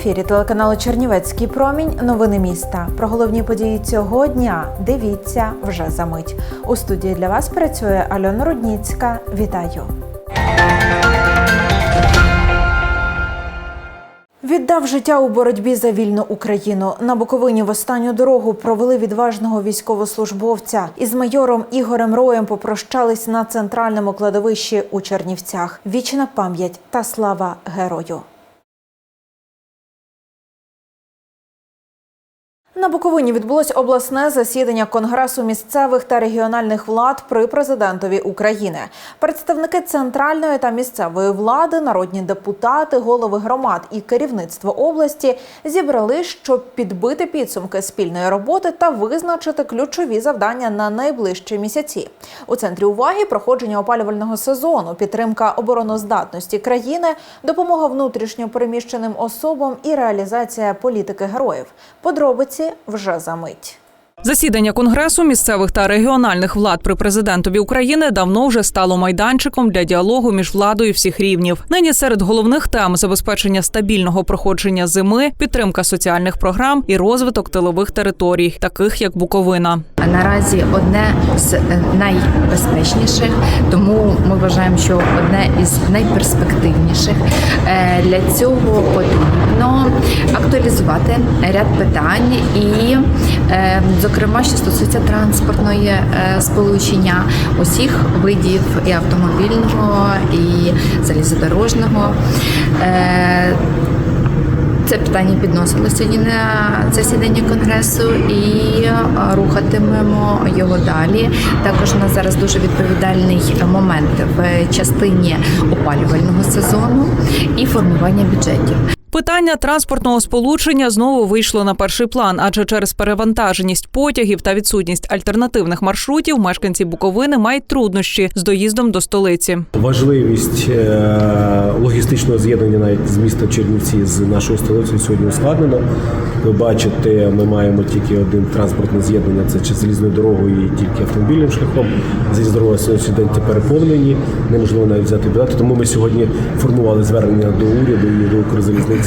ефірі телеканалу Чернівецький промінь. Новини міста. Про головні події цього дня дивіться вже за мить. У студії для вас працює Альона Рудніцька. Вітаю. Віддав життя у боротьбі за вільну Україну. На Буковині в останню дорогу провели відважного військовослужбовця. Із майором Ігорем Роєм попрощались на центральному кладовищі у Чернівцях. Вічна пам'ять та слава герою. На Буковині відбулось обласне засідання Конгресу місцевих та регіональних влад при президентові України. Представники центральної та місцевої влади, народні депутати, голови громад і керівництво області зібрали, щоб підбити підсумки спільної роботи та визначити ключові завдання на найближчі місяці. У центрі уваги проходження опалювального сезону, підтримка обороноздатності країни, допомога внутрішньо переміщеним особам і реалізація політики героїв. Подробиці вже за мить. Засідання конгресу місцевих та регіональних влад при президентові України давно вже стало майданчиком для діалогу між владою всіх рівнів. Нині серед головних тем забезпечення стабільного проходження зими, підтримка соціальних програм і розвиток тилових територій, таких як Буковина. наразі одне з е, найбезпечніших, тому ми вважаємо, що одне із найперспективніших. Е, Для цього потрібно актуалізувати ряд питань і, е, зокрема, що стосується транспортної е, сполучення усіх видів і автомобільного, і залізодорожного. Е, це питання підносилося сьогодні на засідання конгресу і е, рухатимемо його далі. Також у нас зараз дуже відповідальний момент в частині опалювального сезону і формування бюджетів. Питання транспортного сполучення знову вийшло на перший план, адже через перевантаженість потягів та відсутність альтернативних маршрутів мешканці Буковини мають труднощі з доїздом до столиці. Важливість е, логістичного з'єднання навіть з міста Чернівці з нашою столицею сьогодні ускладнено. Ви бачите, ми маємо тільки один транспортне з'єднання це чи залізною дорогою і тільки автомобільним шляхом. Залізна дорога сьогодні переповнені, неможливо навіть взяти білети. Тому ми сьогодні формували звернення до уряду і до Укрзалізниці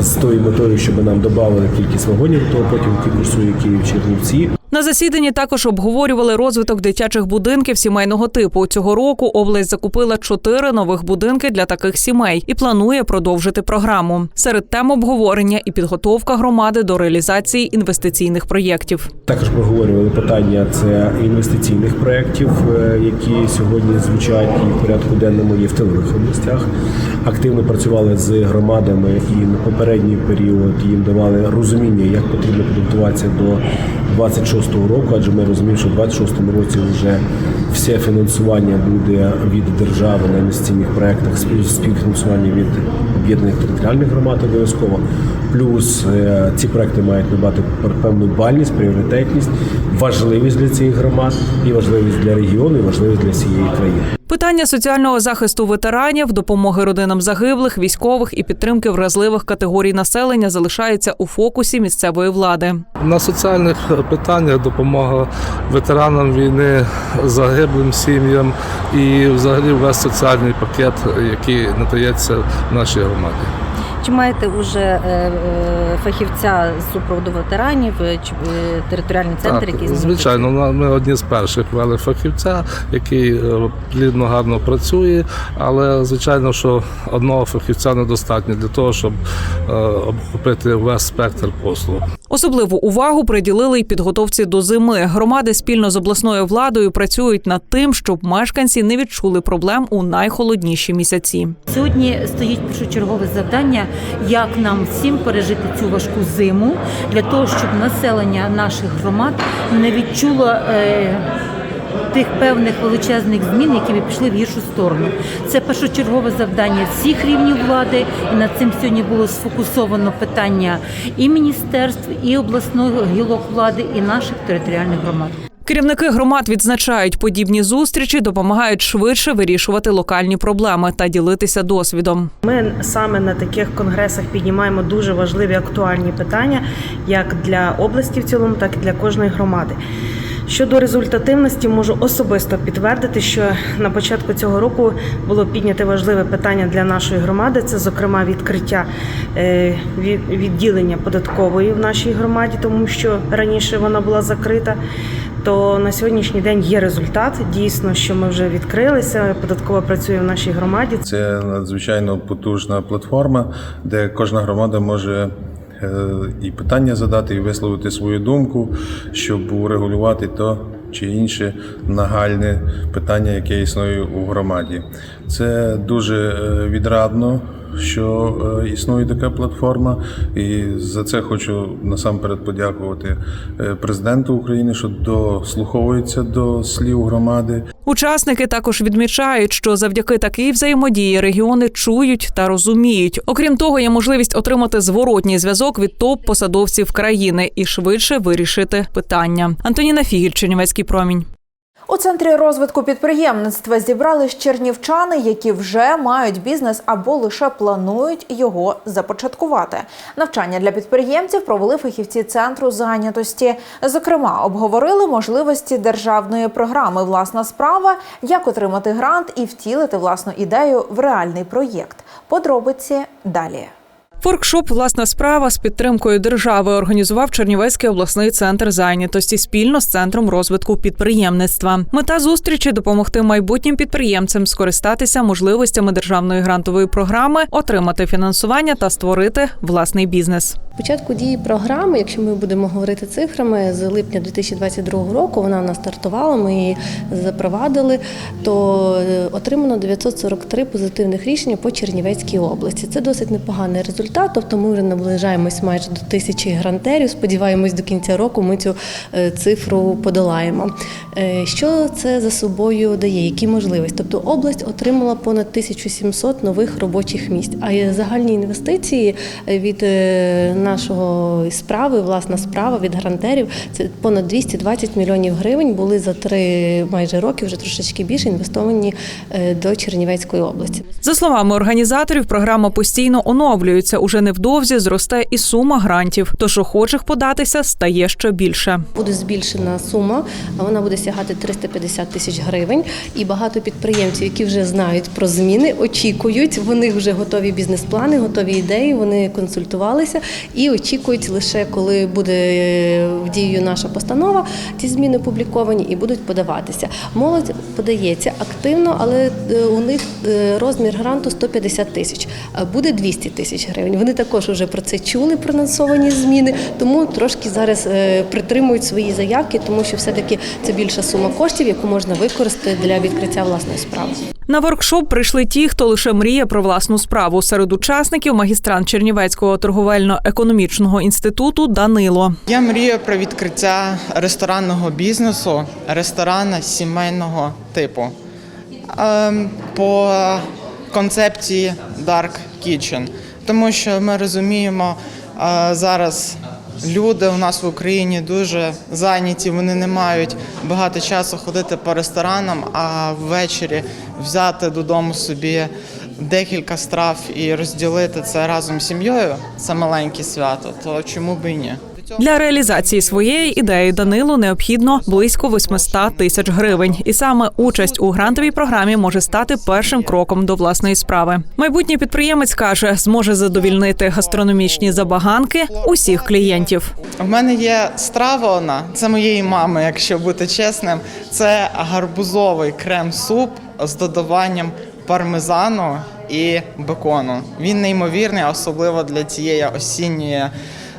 з тою метою, щоб нам додали кількість вагонів до потім потягу, який курсує Київ Чернівці. На засіданні також обговорювали розвиток дитячих будинків сімейного типу. Цього року область закупила чотири нових будинки для таких сімей і планує продовжити програму. Серед тем обговорення і підготовка громади до реалізації інвестиційних проєктів. Також проговорювали питання це інвестиційних проєктів, е, які сьогодні звучать і в порядку денному є в тилових областях. Активно працювали з громадами і на попередній період їм давали розуміння, як потрібно підготуватися до 26-го року, адже ми розуміємо, що в 26-му році вже все фінансування буде від держави на інвестиційних проєктах, співфінансування від об'єднаних територіальних громад обов'язково. Плюс е, ці проекти мають набати певну бальність, пріоритетність, важливість для цих громад, і важливість для регіону, і важливість для всієї країни. Питання соціального захисту ветеранів, допомоги родинам загиблих, військових і підтримки вразливих категорій населення залишається у фокусі місцевої влади. На соціальних питаннях допомога ветеранам війни, загиблим сім'ям і взагалі весь соціальний пакет, який надається нашій громаді. Чи маєте вже е, е, фахівця з супроводу ветеранів, е, чи територіальний центр, який з звичайно, ми одні з перших вели фахівця, який плідно гарно працює, але звичайно, що одного фахівця недостатньо для того, щоб обхопити весь спектр послуг. Особливу увагу приділили й підготовці до зими. Громади спільно з обласною владою працюють над тим, щоб мешканці не відчули проблем у найхолодніші місяці. Сьогодні стоїть першочергове завдання, як нам всім пережити цю важку зиму, для того, щоб населення наших громад не відчуло е, тих певних величезних змін, які б пішли в гіршу сторону. Це першочергове завдання всіх рівнів влади, і над цим сьогодні було сфокусовано питання і міністерств, і обласних гілок влади, і наших територіальних громад. Керівники громад відзначають, подібні зустрічі допомагають швидше вирішувати локальні проблеми та ділитися досвідом. Ми саме на таких конгресах піднімаємо дуже важливі актуальні питання як для області в цілому, так і для кожної громади. Щодо результативності, можу особисто підтвердити, що на початку цього року було підняте важливе питання для нашої громади. Це, зокрема, відкриття е, відділення податкової в нашій громаді, тому що раніше вона була закрита. То на сьогоднішній день є результат. Дійсно, що ми вже відкрилися. Податкова працює в нашій громаді. Це надзвичайно потужна платформа, де кожна громада може і питання задати, і висловити свою думку, щоб урегулювати то чи інше нагальне питання, яке існує у громаді. Це дуже е, відрадно. Що е, існує така платформа, і за це хочу насамперед подякувати е, президенту України, що дослуховується до слів громади. Учасники також відмічають, що завдяки такій взаємодії регіони чують та розуміють. Окрім того, є можливість отримати зворотній зв'язок від топ-посадовців країни і швидше вирішити питання. Антоніна Фігіль, Чернівецький промінь. У центрі розвитку підприємництва зібрались чернівчани, які вже мають бізнес або лише планують його започаткувати. Навчання для підприємців провели фахівці центру зайнятості. Зокрема, обговорили можливості державної програми Власна справа, як отримати грант і втілити власну ідею в реальний проєкт. Подробиці далі. Воркшоп Власна справа з підтримкою держави організував Чернівецький обласний центр зайнятості спільно з центром розвитку підприємництва. Мета зустрічі допомогти майбутнім підприємцям скористатися можливостями державної грантової програми, отримати фінансування та створити власний бізнес. Початку дії програми, якщо ми будемо говорити цифрами, з липня 2022 року вона в нас стартувала, ми її запровадили, то е, отримано 943 позитивних рішення по Чернівецькій області. Це досить непоганий результат, тобто ми вже наближаємось майже до тисячі грантерів. Сподіваємось, до кінця року ми цю е, цифру подолаємо. Е, Що це за собою дає? Які можливості? Тобто область отримала понад 1700 нових робочих місць, а загальні інвестиції е, від нашого справи, власна справа від грантерів. Це понад 220 мільйонів гривень були за три майже роки, вже трошечки більше інвестовані до Чернівецької області. За словами організаторів, програма постійно оновлюється. Уже невдовзі зросте і сума грантів. Тож охочих податися стає ще більше. Буде збільшена сума, вона буде сягати 350 тисяч гривень. І багато підприємців, які вже знають про зміни, очікують. Вони вже готові бізнес-плани, готові ідеї. Вони консультувалися і очікують лише коли буде е, в дію наша постанова, ці зміни опубліковані і будуть подаватися. Молодь подається активно, але е, у них розмір гранту 150 тисяч, а буде 200 тисяч гривень. Вони також вже про це чули, про анонсовані зміни, тому трошки зараз е, притримують свої заявки, тому що все-таки це більша сума коштів, яку можна використати для відкриття власної справи. На воркшоп прийшли ті, хто лише мріє про власну справу. Серед учасників магістрант Чернівецького торговельно-економічного інституту Данило. Я мрію про відкриття ресторанного бізнесу, ресторана сімейного типу. Ем, По концепції Dark Kitchen. Тому що ми розуміємо, е, зараз люди у нас в Україні дуже зайняті, вони не мають багато часу ходити по ресторанам, а ввечері взяти додому собі декілька страв і розділити це разом з сім'єю. Це маленьке свято, то чому б і ні? Для реалізації своєї ідеї Данилу необхідно близько 800 тисяч гривень, і саме участь у грантовій програмі може стати першим кроком до власної справи. Майбутній підприємець каже, зможе задовільнити гастрономічні забаганки усіх клієнтів. У мене є страва одна, це моєї мами, якщо бути чесним. Це гарбузовий крем-суп з додаванням пармезану і бекону. Він неймовірний, особливо для цієї осінньої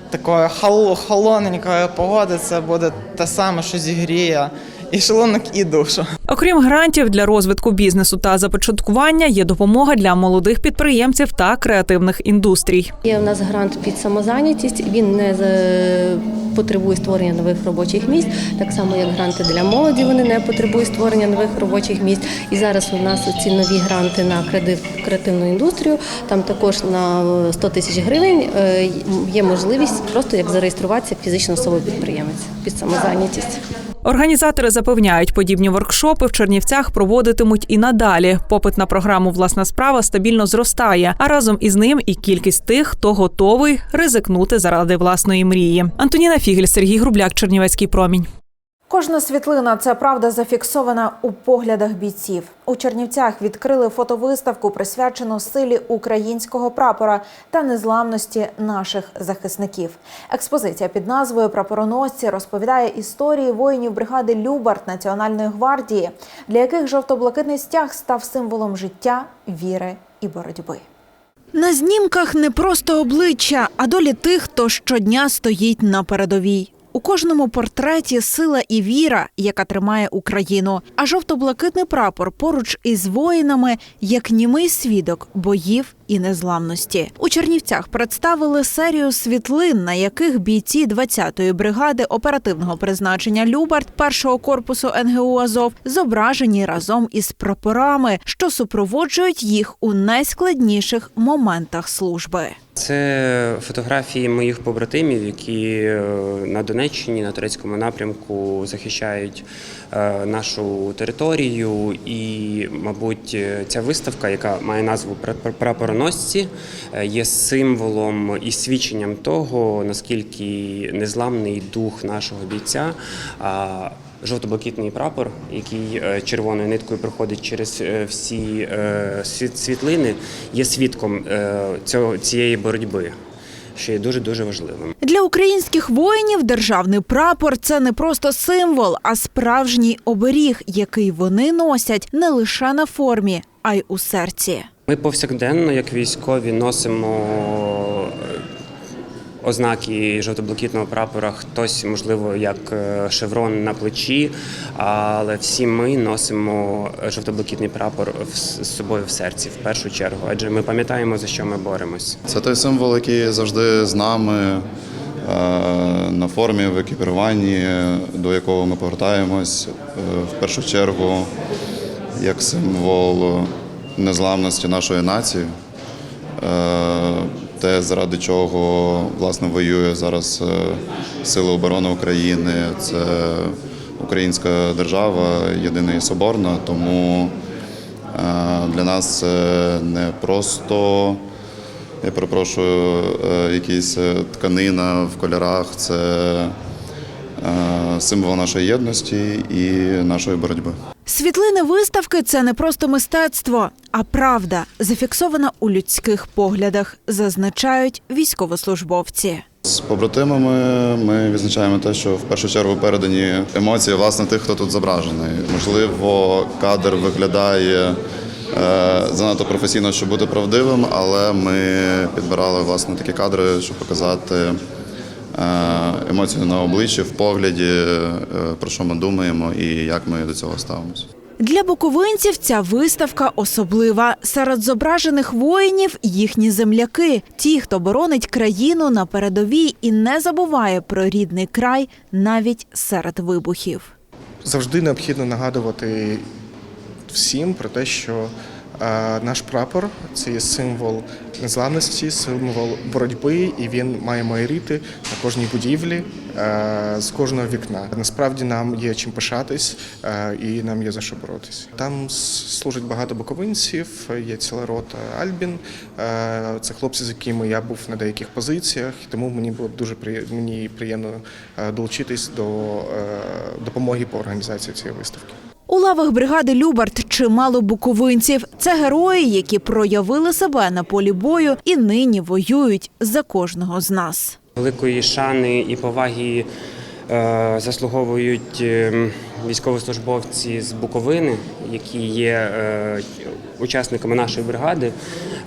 такої холоненької погоди. Це буде те саме, що зігріє і шлунок, і душу. Окрім грантів для розвитку бізнесу та започаткування, є допомога для молодих підприємців та креативних індустрій. Є у нас грант під самозайнятість. Він не потребує створення нових робочих місць, так само як гранти для молоді. Вони не потребують створення нових робочих місць. І зараз у нас ці нові гранти на креатив- креативну індустрію. Там також на 100 тисяч гривень е, є можливість просто як зареєструватися як фізична особа підприємець під самозайнятість. Організатори запевняють, подібні воркшопи в Чернівцях проводитимуть і надалі. Попит на програму Власна справа стабільно зростає, а разом із ним і кількість тих, хто готовий ризикнути заради власної мрії. Антоніна Фігель, Сергій Грубляк, Чернівецький промінь. Кожна світлина це правда зафіксована у поглядах бійців. У Чернівцях відкрили фотовиставку, присвячену силі українського прапора та незламності наших захисників. Експозиція під назвою Прапороносці розповідає історії воїнів бригади Любарт Національної гвардії, для яких жовто-блакитний стяг став символом життя, віри і боротьби. На знімках не просто обличчя, а долі тих, хто щодня стоїть на передовій. У кожному портреті сила і віра, яка тримає Україну. А жовто-блакитний прапор поруч із воїнами, як німий свідок боїв і незламності. У Чернівцях представили серію світлин, на яких бійці 20-ї бригади оперативного призначення Любарт першого корпусу НГУ Азов зображені разом із прапорами, що супроводжують їх у найскладніших моментах служби. Це фотографії моїх побратимів, які е, на Донеччині, на турецькому напрямку захищають е, нашу територію. І, мабуть, е, ця виставка, яка має назву «Пра- прапороносці, є символом і свідченням того, наскільки незламний дух нашого бійця. Жовто-блакитний прапор, який е, червоною ниткою проходить через е, всі е, світлини, є свідком цього цієї боротьби, що є дуже дуже важливим. Для українських воїнів державний прапор це не просто символ, а справжній оберіг, який вони носять не лише на формі, а й у серці. Ми повсякденно, як військові, носимо ознаки жовто-блакитного прапора. Хтось, можливо, як е, шеврон на плечі, але всі ми носимо жовто-блакитний прапор з собою в серці в першу чергу, адже ми пам'ятаємо за що ми боремось. Це той символ, який завжди з нами е, на формі, в екіпіруванні, до якого ми повертаємось е, в першу чергу як символ незламності нашої нації, е, те, заради чого власне воює зараз е, Сили оборони України. Це українська держава, єдина і соборна, тому е, для нас не просто я перепрошую, е, якісь тканина в кольорах це символ нашої єдності і нашої боротьби. Світлини виставки це не просто мистецтво, а правда, зафіксована у людських поглядах, зазначають військовослужбовці. З побратимами ми відзначаємо те, що в першу чергу передані емоції власне тих, хто тут зображений. Можливо, кадр виглядає е, занадто професійно, щоб бути правдивим, але ми підбирали власне такі кадри, щоб показати е, емоцію на обличчі, в погляді, е, про що ми думаємо і як ми до цього ставимося. Для буковинців ця виставка особлива. Серед зображених воїнів їхні земляки, ті, хто боронить країну на передовій і не забуває про рідний край навіть серед вибухів. завжди необхідно нагадувати всім про те, що е, наш прапор це є символ незламності, символ боротьби, і він має майоріти на кожній будівлі з кожного вікна. Насправді нам є чим пишатись і нам є за що боротись. Там служить багато буковинців, є ціла рота Альбін. Це хлопці, з якими я був на деяких позиціях, тому мені було дуже мені приємно долучитись до допомоги по організації цієї виставки. У лавах бригади Любарт чимало буковинців. Це герої, які проявили себе на полі бою і нині воюють за кожного з нас. Великої шани і поваги е, заслуговують е, військовослужбовці з Буковини, які є е, учасниками нашої бригади,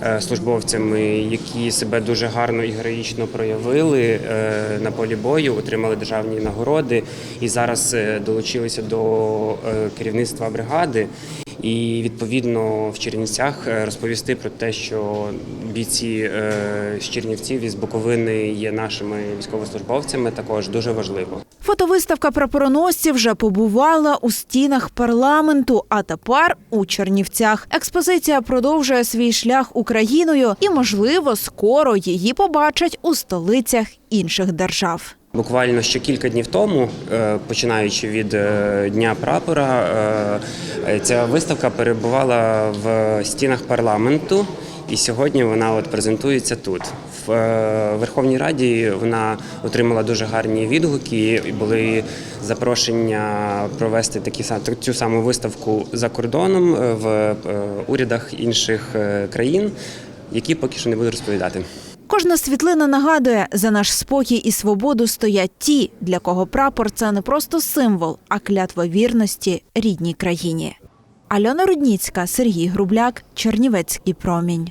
е, службовцями, які себе дуже гарно і героїчно проявили е, на полі бою, отримали державні нагороди і зараз долучилися до керівництва бригади. І відповідно в Чернівцях е, розповісти про те, що бійці е, з Чернівців і з Буковини є нашими військовослужбовцями, також дуже важливо. Фотовиставка прапороносців вже побувала у стінах парламенту, а тепер у Чернівцях. Експозиція продовжує свій шлях Україною, і, можливо, скоро її побачать у столицях інших держав. Буквально ще кілька днів тому, е, починаючи від е, Дня прапора, е, ця виставка перебувала в стінах парламенту. І сьогодні вона от презентується тут. В Верховній Раді вона отримала дуже гарні відгуки. і Були запрошення провести такі цю саму виставку за кордоном в урядах інших країн, які поки що не буду розповідати. Кожна світлина нагадує, за наш спокій і свободу стоять ті, для кого прапор це не просто символ, а клятва вірності рідній країні. Альона Рудніцька, Сергій Грубляк, Чернівецький промінь.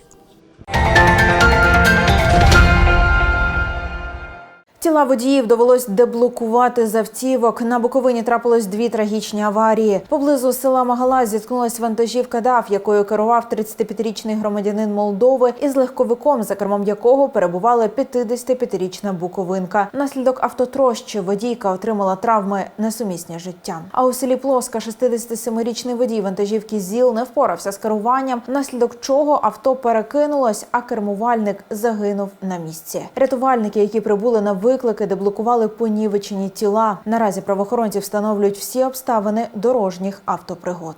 Тіла водіїв довелось деблокувати з автівок. На Буковині трапилось дві трагічні аварії. Поблизу села Магала зіткнулась вантажівка ДАФ, якою керував 35-річний громадянин Молдови, із легковиком, за кермом якого перебувала 55-річна буковинка. Наслідок автотрощі водійка отримала травми несумісні з життям. А у селі Плоска 67-річний водій вантажівки ЗІЛ не впорався з керуванням, внаслідок чого авто перекинулось, а кермувальник загинув на місці. Рятувальники, які прибули на виклики, деблокували понівечені тіла. Наразі правоохоронці встановлюють всі обставини дорожніх автопригод.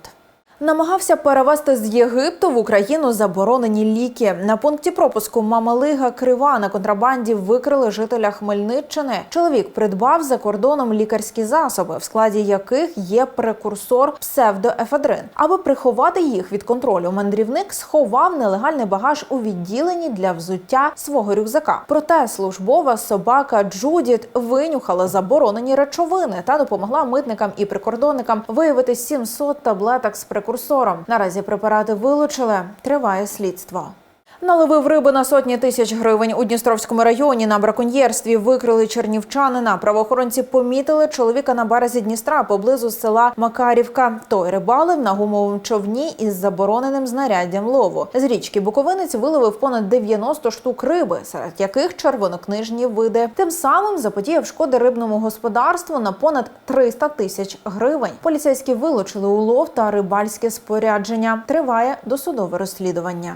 Намагався перевезти з Єгипту в Україну заборонені ліки. На пункті пропуску Мамалига Крива на контрабанді викрили жителя Хмельниччини. Чоловік придбав за кордоном лікарські засоби, в складі яких є прекурсор псевдоефедрин. Аби приховати їх від контролю, мандрівник сховав нелегальний багаж у відділенні для взуття свого рюкзака. Проте службова собака Джудіт винюхала заборонені речовини та допомогла митникам і прикордонникам виявити 700 таблеток з прекурсором. Наразі препарати вилучили. Триває слідство. Наловив риби на сотні тисяч гривень у Дністровському районі на браконьєрстві викрили чернівчанина. Правоохоронці помітили чоловіка на березі Дністра поблизу села Макарівка. Той рибалив на гумовому човні із забороненим знаряддям лову. З річки Буковинець виловив понад 90 штук риби, серед яких червонокнижні види. Тим самим заподіяв шкоди рибному господарству на понад 300 тисяч гривень. Поліцейські вилучили улов та рибальське спорядження. Триває досудове розслідування.